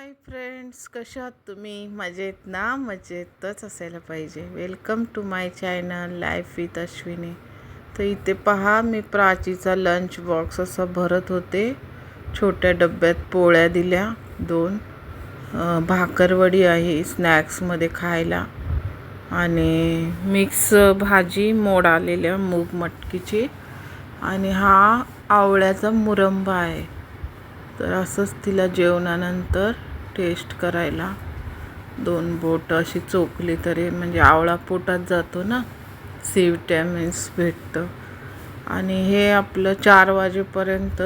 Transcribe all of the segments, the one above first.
Hi friends कशा आहात तुम्ही? मजेत ना? मजेतच असायला पाहिजे. Welcome to my channel life with Ashwini तर इथे पहा मी प्राचीचा लंच बॉक्स असा भरत होते. छोट्या डब्यात पोळ्या दिल्या दोन. भाकरवडी आहे स्नॅक्समध्ये खायला. आणि मिक्स भाजी मोड आलेल्या मूग मटकीची. आणि हा आवळ्याचा मुरंबा आहे. तर असंच तिला जेवणानंतर टेस्ट करायला. दोन बोट अशी चोखली तरी म्हणजे आवळा पोटात जातो ना सी विटॅमिन्स भेटतं. आणि हे आपलं चार वाजेपर्यंत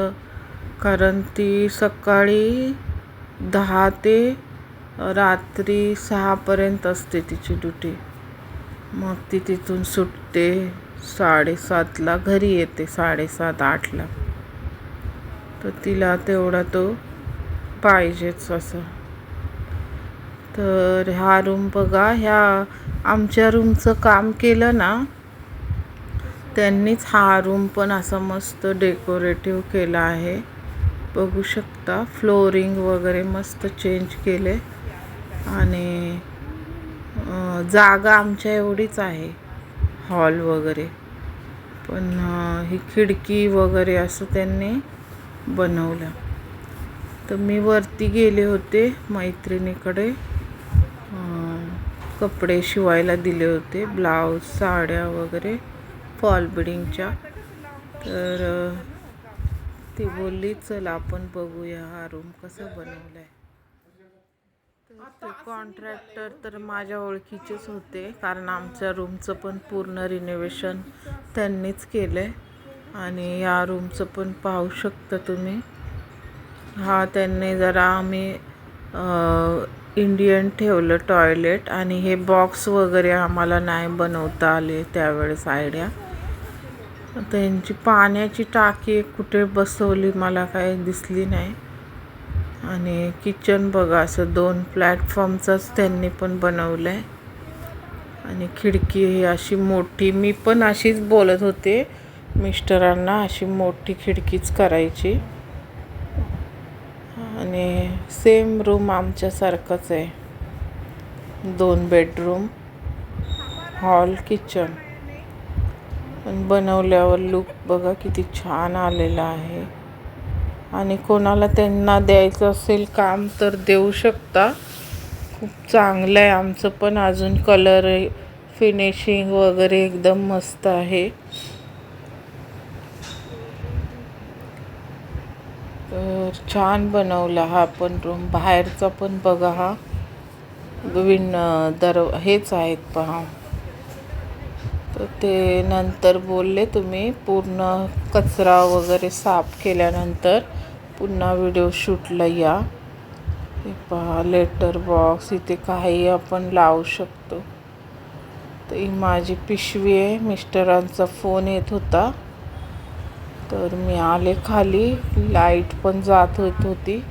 कारण ती सकाळी दहा ते रात्री सहापर्यंत असते तिची ड्युटी. मग ती तिथून सुटते साडेसातला घरी येते साडेसात आठला. तर तिला तेवढा तो पाहिजेच असं. तर हा रूम बघा ह्या आमच्या रूमचं काम केलं ना त्यांनीच हा रूम पण असा मस्त डेकोरेटिव्ह केला आहे. बघू शकता फ्लोरिंग वगैरे मस्त चेंज केले. आणि जागा आमच्या एवढीच आहे हॉल वगैरे. पण ही खिडकी वगैरे असं त्यांनी बनवलं. तर मी वरती गेले होते मैत्रिणीकडे. कपडे शिवायला दिले होते ब्लाऊज साड्या वगैरे फॉल बिडिंगच्या. तर ती बोलली चल आपण बघूया हा रूम कसा बनवला आहे ते कॉन्ट्रॅक्टर तर माझ्या ओळखीचेच होते कारण आमच्या रूमचं पण पूर्ण रिनोव्हेशन त्यांनीच केलं आहे आणि या रूमचं पण पाहू शकता तुम्ही. हा त्यांनी जरा आम्ही इंडियन ठेवलं टॉयलेट आणि हे बॉक्स वगैरे आम्हाला नाही बनवता आले त्यावेळेस आयडिया त्यांची पाण्याची टाकी कुठे बसवली मला काही दिसली नाही. आणि किचन बघा असं दोन प्लॅटफॉर्मचंच त्यांनी पण बनवलं आहे आणि खिडकी ही अशी मोठी मी पण अशीच बोलत होते मिस्टरांना अशी मोठी खिडकीच करायची. आणि सेम रूम आमच्यासारखंच आहे. दोन बेडरूम हॉल किचन पण बनवल्यावर लुक बघा किती छान आलेला आहे. आणि कोणाला त्यांना द्यायचं असेल काम तर देऊ शकता. खूप चांगलं आहे आमचं पण. अजून कलर फिनिशिंग वगैरे एकदम मस्त आहे. तर छान बनवला हा पण रूम बाहेरचा पण बघा हा. विन दर हेच आहेत पहा. तर ते नंतर बोलले तुम्ही पूर्ण कचरा वगैरे साफ केल्यानंतर पुन्हा व्हिडिओ शूटला या. हे पहा लेटर बॉक्स इथे काही आपण लावू शकतो. तर ही माझी पिशवी आहे. मिस्टरांचा फोन येत होता. तर मी आले खाली. लाइट पण जात होत होती.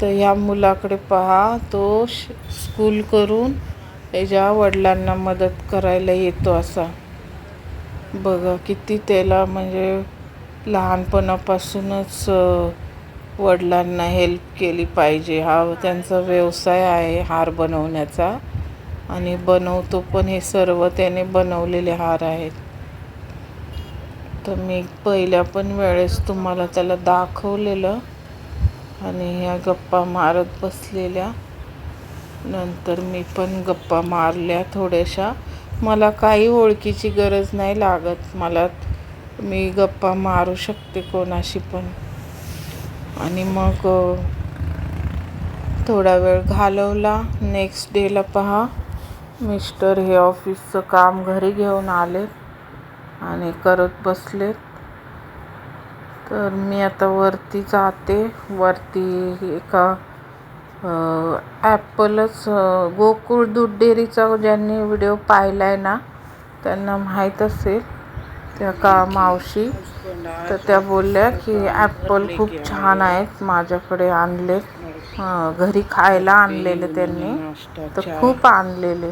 तर ह्या मुलाकडे पहा तो श- स्कूल करून त्याच्या वडिलांना मदत करायला येतो असा. बघा किती त्याला म्हणजे लहानपणापासूनच वडिलांना हेल्प केली पाहिजे. हा त्यांचा व्यवसाय आहे हार बनवण्याचा. आणि बनवतो पण हे सर्व त्याने बनवलेले हार आहेत. तर मी पहिल्या पण वेळेस तुम्हाला त्याला दाखवलेलं आणि ह्या गप्पा मारत बसलेल्या. नंतर मी पण गप्पा मारल्या थोड्याशा. मला काही ओळखीची गरज नाही लागत. मला मी गप्पा मारू शकते कोणाशी पण. आणि मग थोडा वेळ घालवला. नेक्स्ट डेला पहा. मिस्टर हे ऑफिसचं काम घरी घेऊन आले. आणि करत बसलेत. तर मी आता वरती जाते. वरती एका ॲपलच गोकुळ दूध डेअरीचा ज्यांनी व्हिडिओ पाहिला आहे ना त्यांना माहीत असेल. त्या का मावशी? तर त्या बोलल्या की ॲपल खूप छान आहेत माझ्याकडे आणलेत. घरी खायला आणलेले त्यांनी. तर खूप आणलेले.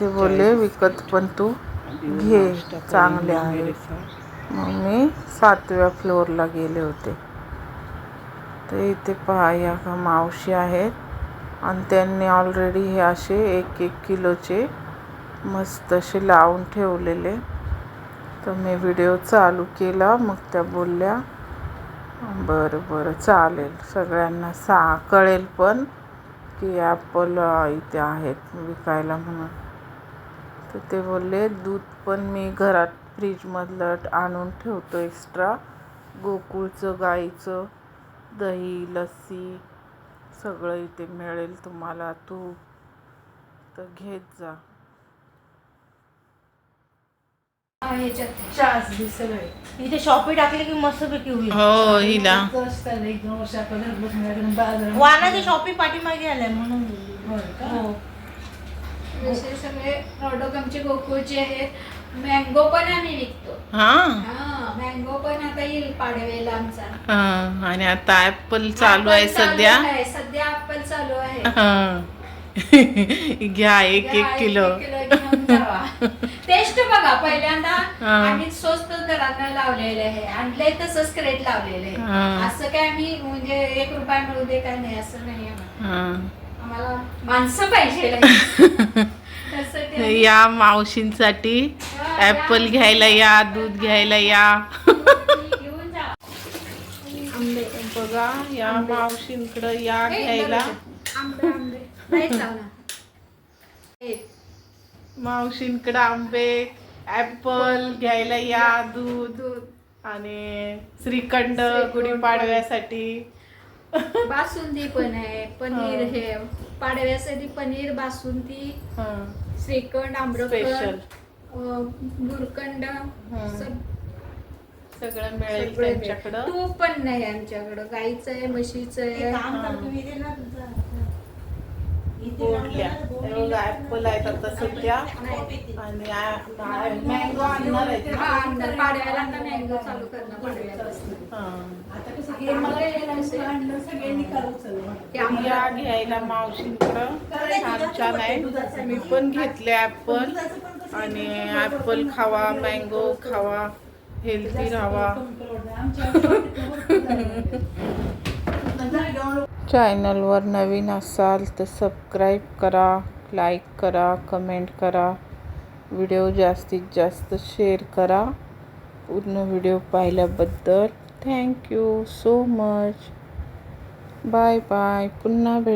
ते बोलले विकत पण तू. घे चांगले आहे. मग मी सातव्या फ्लोअरला गेले होते. तर इथे पहा या का मावशी आहेत. आणि त्यांनी ऑलरेडी हे असे एक एक किलोचे मस्त असे लावून ठेवलेले. तर मी व्हिडिओ चालू केला मग त्या बोलल्या बरं बरं चालेल. सगळ्यांना सा कळेल पण की ॲपल इथे आहेत विकायला म्हणून. तर ते बोलले दूध पण मी घरात फ्रीजमधलं आणून ठेवतो एक्स्ट्रा गोकुळचं गाईचं दही लस्सी सगळं इथे मिळेल तुम्हाला. तूप तर घेत जा. इथे शॉपी टाकली की मस्तपैकी होईल. हो हिला. वानाची शॉपी पाठीमागे आलाय म्हणून हो जसे सगळे प्रॉडक्ट आमचे गोकुळचे आहेत मँगो पण आम्ही विकतो हा हा मँगो पण आता येईल पाडवेला आमचा हा, आणि आता ऍपल चालू आहे Apple सध्या आहे, सध्या ऍपल चालू आहे हा. घ्या एक घ्या, एक किलो. टेस्ट बघा पहिल्यांदा हा. आणि स्वस्त दरानं लावलेले आहे आणलंय तसंच क्रेट लावलेले आहे. असं काय आम्ही म्हणजे एक रुपया मिळू दे काय नाही असं नाही आम्हाला. हा. आम्हाला माणसं पाहिजे आम्ही- या मावशींसाठी ऍपल. घ्यायला या दूध घ्यायला या. बघा या मावशींकडं या घ्यायला. मावशींकडं आंबे ऍपल घ्यायला या दूध आणि श्रीखंड श्रीखंड. गुढीपाडव्यासाठी. बासुंदी पण आहे पनीर हा. हे पाडव्यासाठी पनीर बासुंदी हा. श्रीखंड आम्रखंड स्पेशल अं, गुरकंड सब- सगळं मिळेल सगळे त्यांच्याकडं तूप पण नाही आमच्याकडं गाईचं आहे म्हशीचं आहे काम कर तुम्ही इथे ना तुमचं. गोडल्या बघा ऍपल आहेत आता सध्या. आणि मँगो आणणार आहेत. या घ्यायला मावशींकडं. छान छान आहे. मी पण घेतले ऍपल आणि ऍपल खावा मँगो खावा हेल्दी राहावा. चॅनलवर नवीन असाल तर सबस्क्राईब करा लाईक करा कमेंट करा. व्हिडिओ जास्तीत जास्त शेअर करा. पूर्ण व्हिडिओ पाहिल्याबद्दल thank you so much. Bye bye. पुन्हा भेट